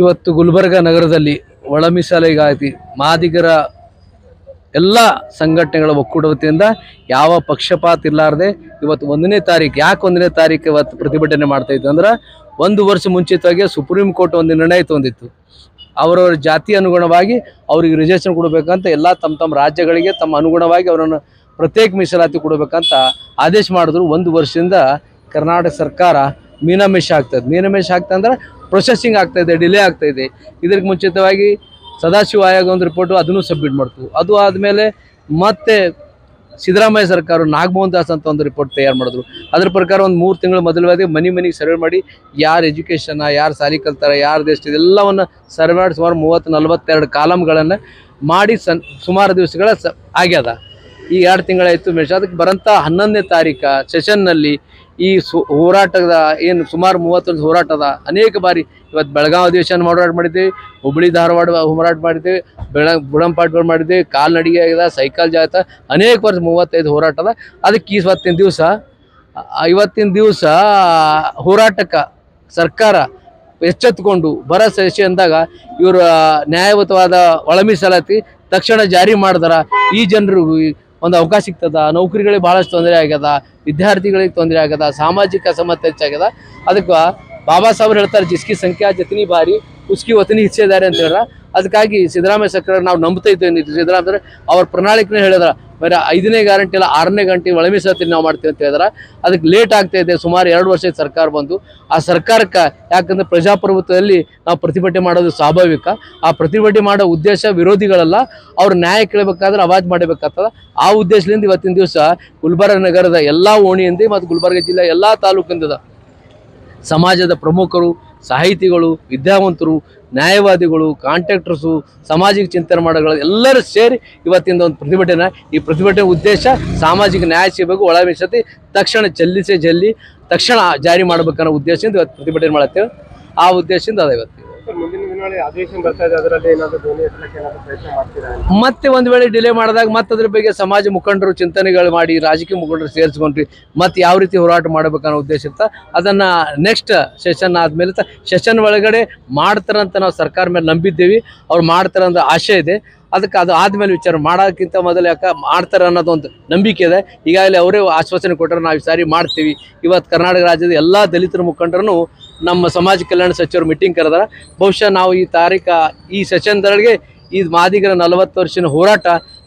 ಇವತ್ತು ಗುಲ್ಬರ್ಗ ನಗರದಲ್ಲಿ ಒಳ ಮೀಸಲಾತಿ ಮಾದಿಗರ ಎಲ್ಲ ಸಂಘಟನೆಗಳ ಒಕ್ಕೂಟ ವತಿಯಿಂದ ಯಾವ ಪಕ್ಷಪಾತ ಇಲ್ಲಾರದೆ ಇವತ್ತು ಒಂದನೇ ತಾರೀಕು, ಯಾಕೆ ಒಂದನೇ ತಾರೀಕು ಇವತ್ತು ಪ್ರತಿಭಟನೆ ಮಾಡ್ತಾ ಇತ್ತು ಅಂದ್ರೆ ಒಂದು ವರ್ಷ ಮುಂಚಿತವಾಗಿ ಸುಪ್ರೀಂ ಕೋರ್ಟ್ ಒಂದು ನಿರ್ಣಯ ತಂದಿತ್ತು. ಅವರವರ ಜಾತಿ ಅನುಗುಣವಾಗಿ ಅವ್ರಿಗೆ ರಿಸರ್ವೇಷನ್ ಕೊಡಬೇಕಂತ ಎಲ್ಲ ತಮ್ಮ ತಮ್ಮ ರಾಜ್ಯಗಳಿಗೆ ತಮ್ಮ ಅನುಗುಣವಾಗಿ ಅವರನ್ನು ಪ್ರತ್ಯೇಕ ಮೀಸಲಾತಿ ಕೊಡಬೇಕಂತ ಆದೇಶ ಮಾಡಿದ್ರು. ಒಂದು ವರ್ಷದಿಂದ ಕರ್ನಾಟಕ ಸರ್ಕಾರ ಮೀನಮೇಷ ಆಗ್ತದೆ ಮೀನಮೇಷ ಆಗ್ತಾ ಅಂದ್ರೆ ಪ್ರೊಸೆಸಿಂಗ್ ಆಗ್ತಾ ಇದೆ ಡಿಲೇ ಆಗ್ತಾ ಇದೆ. ಇದಕ್ಕೆ ಮುಂಚಿತವಾಗಿ ಸದಾಶಿವ ಆಯೋಗ ಒಂದು ರಿಪೋರ್ಟು ಅದನ್ನು ಸಬ್ಮಿಟ್ ಮಾಡ್ತು. ಅದು ಆದಮೇಲೆ ಮತ್ತೆ ಸಿದ್ದರಾಮಯ್ಯ ಸರ್ಕಾರ, ನಾಗಮೋಹನ್ ದಾಸ್ ಅಂತ ಒಂದು ರಿಪೋರ್ಟ್ ತಯಾರು ಮಾಡಿದ್ರು. ಅದ್ರ ಪ್ರಕಾರ ಒಂದು ಮೂರು ತಿಂಗಳು ಮೊದಲವಾಗಿ ಮನೆ ಮನೆಗೆ ಸರ್ವೆ ಮಾಡಿ ಯಾರು ಎಜುಕೇಷನ್ನ ಯಾರು ಸಾಲಿ ಕಲ್ತಾರೆ, ಯಾರು ದೇಶ ಇದೆಲ್ಲವನ್ನು ಸರ್ವೆ ಮಾಡಿ ಸುಮಾರು ಮೂವತ್ತು ನಲವತ್ತೆರಡು ಕಾಲಮ್ಗಳನ್ನು ಮಾಡಿ ಸನ್ ಸುಮಾರು ದಿವಸಗಳ ಸ ಆಗ್ಯದ. ಈ ಎರಡು ತಿಂಗಳಾಯಿತು ಮೇಷ ಅದಕ್ಕೆ ಬರೋಂಥ ಹನ್ನೊಂದನೇ ತಾರೀಕು ಸೆಷನ್ನಲ್ಲಿ ಈ ಹೋರಾಟದ ಏನು ಸುಮಾರು ಮೂವತ್ತು ವರ್ಷ ಹೋರಾಟದ ಅನೇಕ ಬಾರಿ ಇವತ್ತು ಬೆಳಗಾವಿ ಅಧಿವೇಶನ ಹೋರಾಟ ಮಾಡಿದ್ದೀವಿ, ಹುಬ್ಬಳ್ಳಿ, ಧಾರವಾಡ ಹೋರಾಟ ಮಾಡಿದ್ದೀವಿ, ಬೆಳ ಬುಡಂಪಾಟ್ಗಳು ಮಾಡಿದ್ದೀವಿ, ಕಾಲ್ನಡಿಗೆ ಆಗಿದೆ, ಸೈಕಲ್ ಜಾತ ಅನೇಕ ವರ್ಷ ಮೂವತ್ತೈದು ಹೋರಾಟದ. ಅದಕ್ಕೆ ಇವತ್ತಿನ ದಿವಸ ಇವತ್ತಿನ ದಿವಸ ಹೋರಾಟಕ್ಕೆ ಸರ್ಕಾರ ಎಚ್ಚೆತ್ತುಕೊಂಡು ಬರ ಸೆಷೆ ಅಂದಾಗ ಇವರು ನ್ಯಾಯಯುತವಾದ ಒಳಮೀಸಲಾತಿ ತಕ್ಷಣ ಜಾರಿ ಮಾಡಿದಾರ. ಈ ಜನರು ಒಂದು ಅವಕಾಶ ಸಿಗ್ತದ, ನೌಕರಿಗಳಿಗೆ ಭಾಳಷ್ಟು ತೊಂದರೆ ಆಗ್ಯದ, ವಿದ್ಯಾರ್ಥಿಗಳಿಗೆ ತೊಂದರೆ ಆಗ್ಯದ, ಸಾಮಾಜಿಕ ಅಸಮತೆ ಹೆಚ್ಚಾಗ್ಯದ ಅದಕ್ಕೆ ಬಾಬಾ ಸಾಹೇಬ್ರು ಹೇಳ್ತಾರೆ, ಜಿಸ್ಕಿ ಸಂಖ್ಯಾ ಜತನಿ ಬಾರಿ ಉಸ್ಕಿ ವತನಿ ಹೆಚ್ಚಿದ್ದಾರೆ ಅಂತ ಹೇಳ್ರ. ಅದಕ್ಕಾಗಿ ಸಿದ್ದರಾಮಯ್ಯ ಸರ್ಕಾರ ನಾವು ನಂಬ್ತಾ ಇದ್ದೇವೆ ಸಿದ್ದರಾಮಯ್ಯ ಅವ್ರ ಪ್ರಣಾಳಿಕೆನೇ ಹೇಳಿದ್ರ. ಬರೀ ಐದನೇ ಗ್ಯಾರಂಟಿ ಇಲ್ಲ ಆರನೇ ಗಂಟೆ ಒಳ ಮೀಸಲಾತಿ ನಾವು ಮಾಡ್ತೀವಿ ಅಂತ ಹೇಳಿದ್ರೆ. ಅದಕ್ಕೆ ಲೇಟ್ ಆಗ್ತಾ ಇದೆ, ಸುಮಾರು ಎರಡು ವರ್ಷ ಸರ್ಕಾರ ಬಂದು. ಆ ಸರ್ಕಾರಕ್ಕೆ ಯಾಕಂದ್ರೆ ಪ್ರಜಾಪ್ರಭುತ್ವದಲ್ಲಿ ನಾವು ಪ್ರತಿಭಟನೆ ಮಾಡೋದು ಸ್ವಾಭಾವಿಕ. ಆ ಪ್ರತಿಭಟನೆ ಮಾಡೋ ಉದ್ದೇಶ ವಿರೋಧಿಗಳಲ್ಲ. ಅವ್ರ ನ್ಯಾಯ ಕೇಳಬೇಕಾದ್ರೆ ಅವಾಜ್ ಮಾಡಬೇಕಾಗ್ತದ. ಆ ಉದ್ದೇಶದಿಂದ ಇವತ್ತಿನ ದಿವಸ ಗುಲ್ಬರ್ಗ ನಗರದ ಎಲ್ಲ ಓಣಿಯಿಂದ ಮತ್ತು ಗುಲ್ಬರ್ಗ ಜಿಲ್ಲೆ ಎಲ್ಲ ತಾಲೂಕಿಂದ ಸಮಾಜದ ಪ್ರಮುಖರು ಸಾಹಿತಿಗಳು, ವಿದ್ಯಾವಂತರು, ನ್ಯಾಯವಾದಿಗಳು, ಕಾಂಟ್ರಾಕ್ಟರ್ಸು, ಸಾಮಾಜಿಕ ಚಿಂತನೆ ಮಾಡೋಗಳು ಎಲ್ಲರೂ ಸೇರಿ ಇವತ್ತಿಂದ ಒಂದು ಪ್ರತಿಭಟನೆ. ಈ ಪ್ರತಿಭಟನೆ ಉದ್ದೇಶ ಸಾಮಾಜಿಕ ನ್ಯಾಯ ಸಿಗಬೇಕು ಒಳ ಮೀಸಲಾತಿ ತಕ್ಷಣ ಚಲ್ಲಿಸೇ ಜಲ್ಲಿ, ತಕ್ಷಣ ಜಾರಿ ಮಾಡ್ಬೇಕನ್ನೋ ಉದ್ದೇಶದಿಂದ ಇವತ್ತು ಪ್ರತಿಭಟನೆ ಮಾಡತ್ತೇವೆ ಆ ಉದ್ದೇಶದಿಂದ ಅದ ಇವತ್ತು. ಮತ್ತೆ ಒಂದು ವೇಳೆ ಡಿಲೇ ಮಾಡಿದಾಗ ಮತ್ತೆ ಅದ್ರ ಬಗ್ಗೆ ಸಮಾಜ ಮುಖಂಡರು ಚಿಂತನೆಗಳು ಮಾಡಿ, ರಾಜಕೀಯ ಮುಖಂಡರು ಸೇರಿಸ್ಕೊಂಡ್ರಿ, ಮತ್ತೆ ಯಾವ ರೀತಿ ಹೋರಾಟ ಮಾಡ್ಬೇಕನ್ನೋ ಉದ್ದೇಶ ಇತ್ತ. ಅದನ್ನ ನೆಕ್ಸ್ಟ್ ಸೆಷನ್ ಆದ್ಮೇಲೆ ಸೆಷನ್ ಒಳಗಡೆ ಮಾಡ್ತಾರಂತ ನಾವು ಸರ್ಕಾರ ಮೇಲೆ ನಂಬಿದ್ದೇವೆ. ಅವ್ರು ಮಾಡ್ತಾರೆ ಅಂತ ಆಶೆ ಇದೆ. ಅದಕ್ಕೆ ಅದು ಆದ್ಮೇಲೆ ವಿಚಾರ ಮಾಡೋಕ್ಕಿಂತ ಮೊದಲು ಯಾಕೆ ಮಾಡ್ತಾರೆ ಅನ್ನೋದೊಂದು ನಂಬಿಕೆ ಇದೆ. ಈಗಾಗಲೇ ಅವರೇ ಆಶ್ವಾಸನೆ ಕೊಟ್ಟರೆ ನಾವು ಈ ಸಾರಿ ಮಾಡ್ತೀವಿ. ಇವತ್ತು ಕರ್ನಾಟಕ ರಾಜ್ಯದ ಎಲ್ಲ ದಲಿತರ ಮುಖಂಡರನ್ನು ನಮ್ಮ ಸಮಾಜ ಕಲ್ಯಾಣ ಸಚಿವರು ಮೀಟಿಂಗ್ ಕರೆದಾರ. ಬಹುಶಃ ನಾವು ಈ ತಾರೀಖ ಈ ಸೆಷನ್ದೊಳಗೆ ಈ ಮಾದಿಗರ ನಲವತ್ತು ವರ್ಷದ ಹೋರಾಟ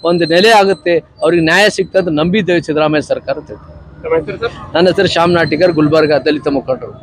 ಒಂದು ನೆಲೆ ಆಗುತ್ತೆ. ಅವ್ರಿಗೆ ನ್ಯಾಯ ಸಿಗ್ತದೆ ನಂಬಿದ್ದೇವೆ ಸಿದ್ದರಾಮಯ್ಯ ಸರ್ಕಾರ ನನ್ನ ಹೆಸರು ಶ್ಯಾಮ್ ನಾಟಿಕರ್ ಗುಲ್ಬರ್ಗ ದಲಿತ ಮುಖಂಡರು.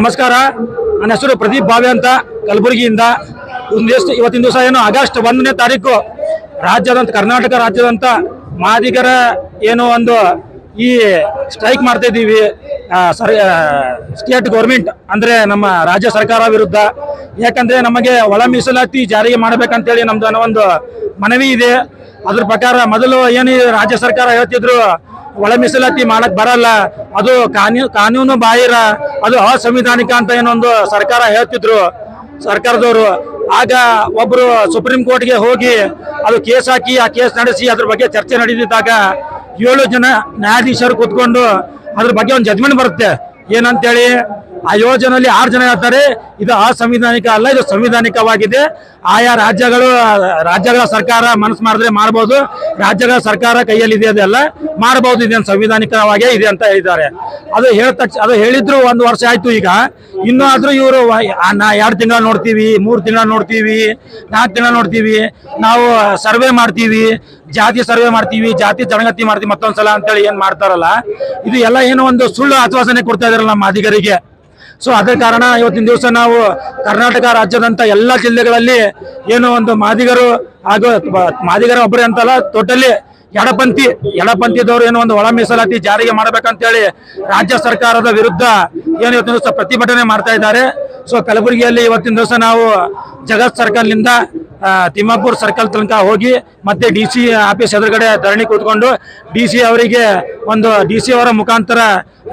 ನಮಸ್ಕಾರ. ನನ್ನ ಹೆಸರು ಪ್ರದೀಪ್ ಭಾವೆ ಅಂತ ಕಲಬುರಗಿಯಿಂದ ಒಂದು ಇವತ್ತಿನ ದಿವಸ ಏನು ಆಗಸ್ಟ್ ಒಂದನೇ ತಾರೀಕು ರಾಜ್ಯದಂತ ಕರ್ನಾಟಕ ರಾಜ್ಯದಂತ ಮಾದಿಗರ ಏನು ಒಂದು ಈ ಸ್ಟ್ರೈಕ್ ಮಾಡ್ತಾ ಇದ್ದೀವಿ. ಸರ್ ಸ್ಟೇಟ್ ಗೌರ್ಮೆಂಟ್ ಅಂದರೆ ನಮ್ಮ ರಾಜ್ಯ ಸರ್ಕಾರ ವಿರುದ್ಧ. ಯಾಕಂದರೆ ನಮಗೆ ಒಳ ಮೀಸಲಾತಿ ಜಾರಿಗೆ ಮಾಡಬೇಕಂತೇಳಿ ನಮ್ಮದು ಒಂದು ಮನವಿ ಇದೆ. ಅದ್ರ ಪ್ರಕಾರ ಮೊದಲು ಏನು ರಾಜ್ಯ ಸರ್ಕಾರ ಹೇಳ್ತಿದ್ರು ಒಳ ಮೀಸಲಾತಿ ಮಾಡಕ್ ಬರಲ್ಲ. ಅದು ಕಾನೂನು ಕಾನೂನು ಬಾಹಿರ, ಅದು ಅಸಂವಿಧಾನಿಕ ಅಂತ ಏನೊಂದು ಸರ್ಕಾರ ಹೇಳ್ತಿದ್ರು ಸರ್ಕಾರದವರು. ಆಗ ಒಬ್ರು ಸುಪ್ರೀಂ ಕೋರ್ಟ್ಗೆ ಹೋಗಿ ಅದು ಕೇಸ್ ಹಾಕಿ, ಆ ಕೇಸ್ ನಡೆಸಿ ಅದ್ರ ಬಗ್ಗೆ ಚರ್ಚೆ ನಡೆದಿದ್ದಾಗ ಏಳು ಜನ ನ್ಯಾಯಾಧೀಶರು ಕೂತ್ಕೊಂಡು ಅದ್ರ ಬಗ್ಗೆ ಒಂದು ಜಜ್ಮೆಂಟ್ ಬರುತ್ತೆ. ಏನಂತೇಳಿ ಆ ಯೋಜನೆಯಲ್ಲಿ ಆರು ಜನ ಹೇಳ್ತಾರೆ ಇದು ಅಸಂವಿಧಾನಿಕ ಅಲ್ಲ, ಇದು ಸಂವಿಧಾನಿಕವಾಗಿದೆ. ಆಯಾ ರಾಜ್ಯಗಳು, ರಾಜ್ಯಗಳ ಸರ್ಕಾರ ಮನಸ್ಸು ಮಾಡಿದ್ರೆ ಮಾಡಬಹುದು ರಾಜ್ಯಗಳ ಸರ್ಕಾರ ಕೈಯಲ್ಲಿ ಇದೆ ಅದೆಲ್ಲ. ಮಾಡಬಹುದು ಇದೇನು ಸಂವಿಧಾನಿಕವಾಗೇ ಇದೆ ಅಂತ ಹೇಳಿದ್ದಾರೆ. ಅದು ಹೇಳ್ ತಕ್ಷ, ಅದು ಹೇಳಿದ್ರು ಒಂದು ವರ್ಷ ಆಯ್ತು ಈಗ. ಇನ್ನೂ ಆದ್ರೂ ಇವರು ನಾ ಎರಡು ತಿಂಗಳ ನೋಡ್ತೀವಿ, ಮೂರು ತಿಂಗಳ ನೋಡ್ತೀವಿ, ನಾಲ್ಕು ತಿಂಗಳ ನೋಡ್ತೀವಿ. ನಾವು ಸರ್ವೆ ಮಾಡ್ತೀವಿ, ಜಾತಿ ಸರ್ವೆ ಮಾಡ್ತೀವಿ, ಜಾತಿ ಜನಗತಿ ಮಾಡ್ತೀವಿ ಮತ್ತೊಂದ್ಸಲ ಅಂತೇಳಿ ಏನ್ ಮಾಡ್ತಾರಲ್ಲ. ಇದು ಎಲ್ಲ ಏನೋ ಒಂದು ಸುಳ್ಳು ಆಶ್ವಾಸನೆ ಕೊಡ್ತಾ ಇದಾರಲ್ಲ ನಮ್ಮ ಅಧಿಕಾರಿಗೆ. ಸೊ ಅದೇ ಕಾರಣ ಇವತ್ತಿನ ದಿವಸ ನಾವು ಕರ್ನಾಟಕ ರಾಜ್ಯದಂತ ಎಲ್ಲ ಜಿಲ್ಲೆಗಳಲ್ಲಿ ಏನು ಒಂದು ಮಾದಿಗರು ಹಾಗೂ ಮಾದಿಗರ ಒಬ್ಬರೇ ಅಂತಲ್ಲ ಟೋಟಲಿ ಎಡಪಂಥಿ, ಎಡಪಂಥಿದವರು ಏನೋ ಒಂದು ಒಳ ಮೀಸಲಾತಿ ಜಾರಿಗೆ ಮಾಡಬೇಕಂತೇಳಿ ರಾಜ್ಯ ಸರ್ಕಾರದ ವಿರುದ್ಧ ಏನು ಇವತ್ತಿನ ದಿವಸ ಪ್ರತಿಭಟನೆ ಮಾಡ್ತಾ ಇದ್ದಾರೆ. ಸೊ ಕಲಬುರಗಿಯಲ್ಲಿ ಇವತ್ತಿನ ದಿವಸ ನಾವು ಜಗತ್ ಸರ್ಕಲ್ನಿಂದ ನಿಂದ ತಿಮ್ಮಾಪುರ್ ಸರ್ಕಲ್ ತನಕ ಹೋಗಿ ಮತ್ತೆ ಡಿ ಸಿ ಆಫೀಸ್ ಎದುರುಗಡೆ ಧರಣಿ ಕೂತ್ಕೊಂಡು ಡಿ ಸಿ ಅವರಿಗೆ ಒಂದು, ಡಿ ಸಿ ಅವರ ಮುಖಾಂತರ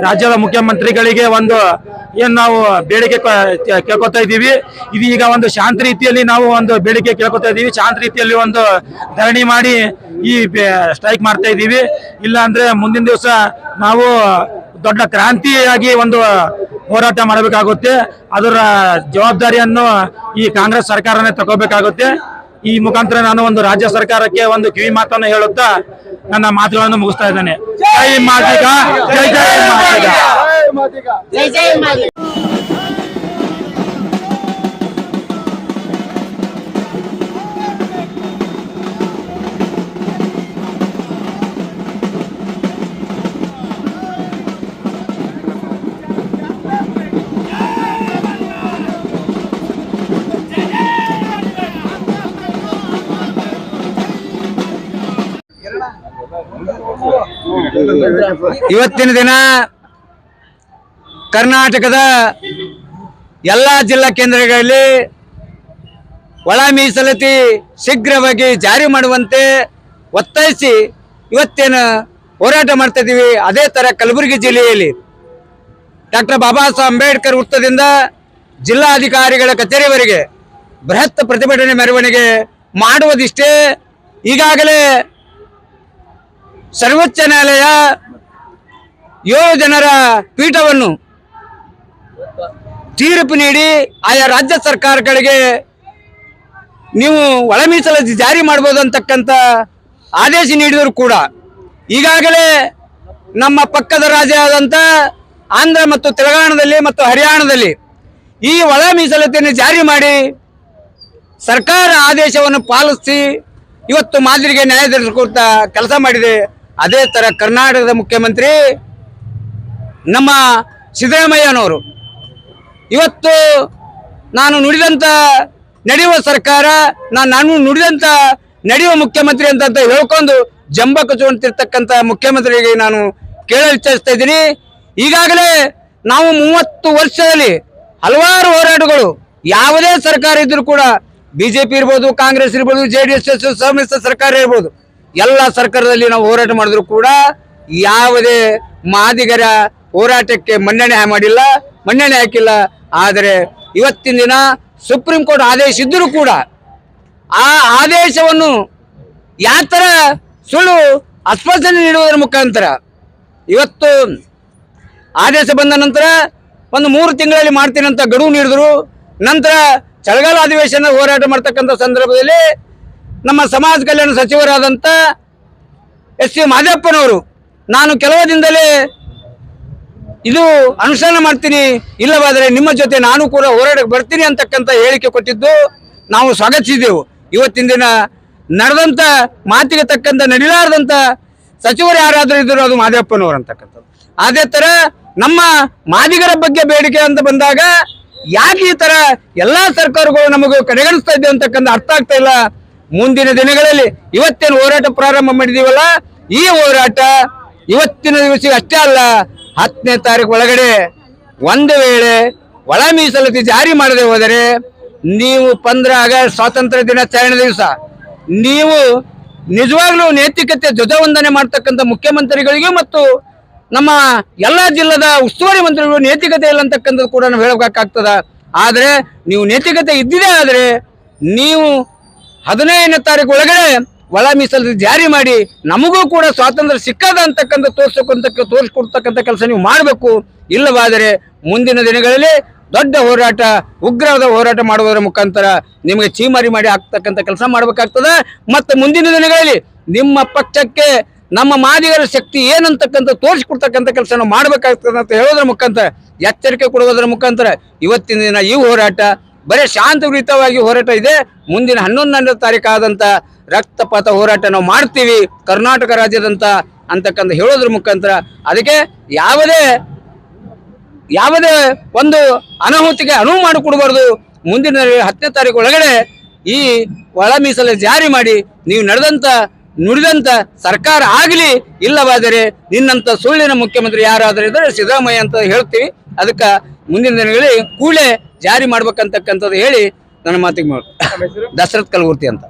ರಾಜ್ಯದ ಮುಖ್ಯಮಂತ್ರಿಗಳಿಗೆ ಒಂದು ಏನು ನಾವು ಬೇಡಿಕೆ ಕೇಳ್ಕೊತಾ ಇದ್ದೀವಿ. ಇದೀಗ ಒಂದು ಶಾಂತ ರೀತಿಯಲ್ಲಿ ನಾವು ಒಂದು ಬೇಡಿಕೆ ಕೇಳ್ಕೊತಾ ಇದ್ದೀವಿ. ಶಾಂತ ರೀತಿಯಲ್ಲಿ ಒಂದು ಧರಣಿ ಮಾಡಿ ಈ ಸ್ಟ್ರೈಕ್ ಮಾಡ್ತಾ ಇದ್ದೀವಿ. ಇಲ್ಲ ಮುಂದಿನ ದಿವಸ ನಾವು ದೊಡ್ಡ ಕ್ರಾಂತಿಯಾಗಿ ಒಂದು ಹೋರಾಟ ಮಾಡಬೇಕಾಗುತ್ತೆ. ಅದರ ಜವಾಬ್ದಾರಿಯನ್ನು ಈ ಕಾಂಗ್ರೆಸ್ ಸರ್ಕಾರನೇ ತಗೋಬೇಕಾಗುತ್ತೆ. ಈ ಮುಖಾಂತರ ನಾನು ಒಂದು ರಾಜ್ಯ ಸರ್ಕಾರಕ್ಕೆ ಒಂದು ಕಿವಿ ಮಾತನ್ನು ಹೇಳುತ್ತಾ ನನ್ನ ಮಾತುಗಳನ್ನು ಮುಗಿಸ್ತಾ ಇದ್ದೇನೆ. ಜೈ ಜೈ ಜೈ ಇವತ್ತಿನ ದಿನ ಕರ್ನಾಟಕದ ಎಲ್ಲ ಜಿಲ್ಲಾ ಕೇಂದ್ರಗಳಲ್ಲಿ ಒಳ ಮೀಸಲಾತಿ ಶೀಘ್ರವಾಗಿ ಜಾರಿ ಮಾಡುವಂತೆ ಒತ್ತಾಯಿಸಿ ಇವತ್ತೇನು ಹೋರಾಟ ಮಾಡ್ತಾ ಇದ್ದೀವಿ ಅದೇ ಥರ ಕಲಬುರಗಿ ಜಿಲ್ಲೆಯಲ್ಲಿ ಡಾಕ್ಟರ್ ಬಾಬಾ ಸಾಹೇಬ್ ಅಂಬೇಡ್ಕರ್ ವೃತ್ತದಿಂದ ಜಿಲ್ಲಾಧಿಕಾರಿಗಳ ಕಚೇರಿವರೆಗೆ ಬೃಹತ್ ಪ್ರತಿಭಟನೆ ಮೆರವಣಿಗೆ ಮಾಡುವುದಿಷ್ಟೇ. ಈಗಾಗಲೇ ಸರ್ವೋಚ್ಚ ನ್ಯಾಯಾಲಯ ಏಳು ಜನರ ಪೀಠವನ್ನು ತೀರ್ಪು ನೀಡಿ ಆಯಾ ರಾಜ್ಯ ಸರ್ಕಾರಗಳಿಗೆ ನೀವು ಒಳ ಮೀಸಲಾತಿ ಜಾರಿ ಮಾಡಬಹುದು ಅಂತಕ್ಕಂಥ ಆದೇಶ ನೀಡಿದರೂ ಕೂಡ ಈಗಾಗಲೇ ನಮ್ಮ ಪಕ್ಕದ ರಾಜ್ಯ ಆದಂಥ ಆಂಧ್ರ ಮತ್ತು ತೆಲಂಗಾಣದಲ್ಲಿ ಮತ್ತು ಹರಿಯಾಣದಲ್ಲಿ ಈ ಒಳ ಮೀಸಲಾತಿಯನ್ನು ಜಾರಿ ಮಾಡಿ ಸರ್ಕಾರ ಆದೇಶವನ್ನು ಪಾಲಿಸಿ ಇವತ್ತು ಮಾದರಿಗೆ ನ್ಯಾಯ ದೊರಕಿಸುವಂತ ಕೆಲಸ ಮಾಡಿದೆ. ಅದೇ ತರ ಕರ್ನಾಟಕದ ಮುಖ್ಯಮಂತ್ರಿ ನಮ್ಮ ಸಿದ್ದರಾಮಯ್ಯನವರು. ಇವತ್ತು ನಾನು ನುಡಿದಂತ ನಡೆಯುವ ಸರ್ಕಾರ ನಾನು ನಾನು ನುಡಿದಂತ ನಡೆಯುವ ಮುಖ್ಯಮಂತ್ರಿ ಅಂತ ಹೇಳ್ಕೊಂಡು ಜಂಬ ಕಚ್ಚುವಂತಿರ್ತಕ್ಕಂಥ ಮುಖ್ಯಮಂತ್ರಿಗೆ ನಾನು ಕೇಳಲು ಇಚ್ಛಿಸ್ತಾ ಇದ್ದೀನಿ. ಈಗಾಗಲೇ ನಾವು ಮೂವತ್ತು ವರ್ಷದಲ್ಲಿ ಹಲವಾರು ಹೋರಾಟಗಳು, ಯಾವುದೇ ಸರ್ಕಾರ ಇದ್ರೂ ಕೂಡ ಬಿಜೆಪಿ ಇರ್ಬೋದು, ಕಾಂಗ್ರೆಸ್ ಇರ್ಬೋದು, ಜೆ ಡಿ ಸಮ್ಮಿಶ್ರ ಸರ್ಕಾರ ಇರ್ಬೋದು ಎಲ್ಲ ಸರ್ಕಾರದಲ್ಲಿ ನಾವು ಹೋರಾಟ ಮಾಡಿದ್ರು ಕೂಡ ಯಾವುದೇ ಮಾದಿಗರ ಹೋರಾಟಕ್ಕೆ ಮನ್ನಣೆ ಮಾಡಿಲ್ಲ, ಮನ್ನಣೆ ಹಾಕಿಲ್ಲ. ಆದರೆ ಇವತ್ತಿನ ದಿನ ಸುಪ್ರೀಂ ಕೋರ್ಟ್ ಆದೇಶ ಇದ್ದರೂ ಕೂಡ ಆ ಆದೇಶವನ್ನು ಯಾವ ಥರ ಸುಳ್ಳು ಆಶ್ವಾಸನೆ ನೀಡುವುದರ ಮುಖಾಂತರ ಇವತ್ತು ಆದೇಶ ಬಂದ ನಂತರ ಒಂದು ಮೂರು ತಿಂಗಳಲ್ಲಿ ಮಾಡ್ತೀನಿ ಅಂತ ಗಡುವು ನೀಡಿದ್ರು. ನಂತರ ಚಳಿಗಾಲ ಅಧಿವೇಶನ ಹೋರಾಟ ಮಾಡ್ತಕ್ಕಂಥ ಸಂದರ್ಭದಲ್ಲಿ ನಮ್ಮ ಸಮಾಜ ಕಲ್ಯಾಣ ಸಚಿವರಾದಂಥ ಎಸ್ ಸಿ ಮಾದೇಪ್ಪನವರು, ನಾನು ಕೆಲವು ದಿನದಲ್ಲೇ ಇದು ಅನುಷ್ಠಾನ ಮಾಡ್ತೀನಿ, ಇಲ್ಲವಾದರೆ ನಿಮ್ಮ ಜೊತೆ ನಾನು ಕೂಡ ಹೋರಾಡಕ್ಕೆ ಬರ್ತೀನಿ ಅಂತಕ್ಕಂಥ ಹೇಳಿಕೆ ಕೊಟ್ಟಿದ್ದು ನಾವು ಸ್ವಾಗತಿಸಿದೆವು. ಇವತ್ತಿನ ದಿನ ನಡೆದಂಥ ಮಾತಿಗೆ ತಕ್ಕಂಥ ನಡೀಲಾರದಂಥ ಸಚಿವರು ಯಾರಾದರೂ ಇದ್ದರು ಅದು ಮಾದೇವಪ್ಪನವರು ಅಂತಕ್ಕಂಥದ್ದು. ಅದೇ ಥರ ನಮ್ಮ ಮಾದಿಗರ ಬಗ್ಗೆ ಬೇಡಿಕೆ ಅಂತ ಬಂದಾಗ ಯಾಕೆ ಈ ಥರ ಎಲ್ಲ ಸರ್ಕಾರಗಳು ನಮಗೂ ಕಡೆಗಣಿಸ್ತಾ ಇದೆ ಅಂತಕ್ಕಂಥ ಅರ್ಥ ಆಗ್ತಾ ಇಲ್ಲ. ಮುಂದಿನ ದಿನಗಳಲ್ಲಿ ಇವತ್ತೇನು ಹೋರಾಟ ಪ್ರಾರಂಭ ಮಾಡಿದೀವಲ್ಲ, ಈ ಹೋರಾಟ ಇವತ್ತಿನ ದಿವಸ ಅಷ್ಟೇ ಅಲ್ಲ, ಹತ್ತನೇ ತಾರೀಕು ಒಳಗಡೆ ಒಂದು ವೇಳೆ ಒಳ ಮೀಸಲಾತಿ ಜಾರಿ ಮಾಡದೆ ಹೋದರೆ ನೀವು ಪಂದ್ರ ಆಗಸ್ಟ್ ಸ್ವಾತಂತ್ರ್ಯ ದಿನಾಚರಣೆ ದಿವಸ, ನೀವು ನಿಜವಾಗ್ಲೂ ನೈತಿಕತೆ ಧ್ವಜವಂದನೆ ಮಾಡ್ತಕ್ಕಂಥ ಮುಖ್ಯಮಂತ್ರಿಗಳಿಗೂ ಮತ್ತು ನಮ್ಮ ಎಲ್ಲ ಜಿಲ್ಲದ ಉಸ್ತುವಾರಿ ಮಂತ್ರಿಗಳು ನೈತಿಕತೆ ಇಲ್ಲ ಅಂತಕ್ಕಂಥದ್ದು ಕೂಡ ನಾವು ಹೇಳಬೇಕಾಗ್ತದ. ಆದರೆ ನೀವು ನೈತಿಕತೆ ಇದ್ದಿದೆ ಆದರೆ ನೀವು ಹದಿನೈದನೇ ತಾರೀಕು ಒಳಗಡೆ ಒಳ ಮೀಸಲು ಜಾರಿ ಮಾಡಿ ನಮಗೂ ಕೂಡ ಸ್ವಾತಂತ್ರ್ಯ ಸಿಕ್ಕದ ಅಂತಕ್ಕಂಥ ತೋರ್ಸಕ್ಕಂತ ತೋರಿಸ್ಕೊಡ್ತಕ್ಕಂಥ ಕೆಲಸ ನೀವು ಮಾಡಬೇಕು. ಇಲ್ಲವಾದರೆ ಮುಂದಿನ ದಿನಗಳಲ್ಲಿ ದೊಡ್ಡ ಹೋರಾಟ, ಉಗ್ರವಾದ ಹೋರಾಟ ಮಾಡುವುದರ ಮುಖಾಂತರ ನಿಮಗೆ ಚೀಮಾರಿ ಮಾಡಿ ಹಾಕ್ತಕ್ಕಂಥ ಕೆಲಸ ಮಾಡಬೇಕಾಗ್ತದೆ. ಮತ್ತು ಮುಂದಿನ ದಿನಗಳಲ್ಲಿ ನಿಮ್ಮ ಪಕ್ಷಕ್ಕೆ, ನಮ್ಮ ಮಾದಿಗರ ಶಕ್ತಿ ಏನಂತಕ್ಕಂಥ ತೋರಿಸ್ಕೊಡ್ತಕ್ಕಂಥ ಕೆಲಸ ಮಾಡಬೇಕಾಗ್ತದೆ ಅಂತ ಹೇಳೋದ್ರ ಮುಖಾಂತರ, ಎಚ್ಚರಿಕೆ ಕೊಡುವುದರ ಮುಖಾಂತರ ಇವತ್ತಿನ ದಿನ ಈ ಹೋರಾಟ ಬರೀ ಶಾಂತಯುತವಾಗಿ ಹೋರಾಟ ಇದೆ. ಮುಂದಿನ ಹನ್ನೊಂದನೇ ತಾರೀಕು ಆದಂತ ರಕ್ತಪಾತ ಹೋರಾಟ ನಾವು ಮಾಡ್ತೀವಿ. ಕರ್ನಾಟಕ ರಾಜ್ಯದಂತ ಅಂತಕ್ಕಂಥ ಹೇಳೋದ್ರ ಮುಖಾಂತರ ಅದಕ್ಕೆ ಯಾವುದೇ ಯಾವುದೇ ಒಂದು ಅನಾಹುತಿಗೆ ಅನುವು ಮಾಡಿಕೊಡಬಾರ್ದು. ಮುಂದಿನ ಹತ್ತನೇ ತಾರೀಕು ಒಳಗಡೆ ಈ ಒಳ ಮೀಸಲು ಜಾರಿ ಮಾಡಿ ನೀವು ನಡೆದಂತ, ನುಡಿದಂತ ಸರ್ಕಾರ ಆಗಲಿ ಇಲ್ಲವಾದರೆ ನಿನ್ನಂಥ ಸುಳ್ಳಿನ ಮುಖ್ಯಮಂತ್ರಿ ಯಾರಾದರೂ ಇದ್ದರೆ ಸಿದ್ದರಾಮಯ್ಯ ಅಂತ ಹೇಳ್ತೀವಿ. ಅದಕ್ಕೆ ಮುಂದಿನ ದಿನಗಳಲ್ಲಿ ಕೂಡಲೇ ಜಾರಿ ಮಾಡ್ಬೇಕಂತಕ್ಕಂಥದ್ದು ಹೇಳಿ ನನ್ನ ಮಾತಿಗೆ ದಶರಥ್ ಕಲಗುರ್ತಿ ಅಂತ.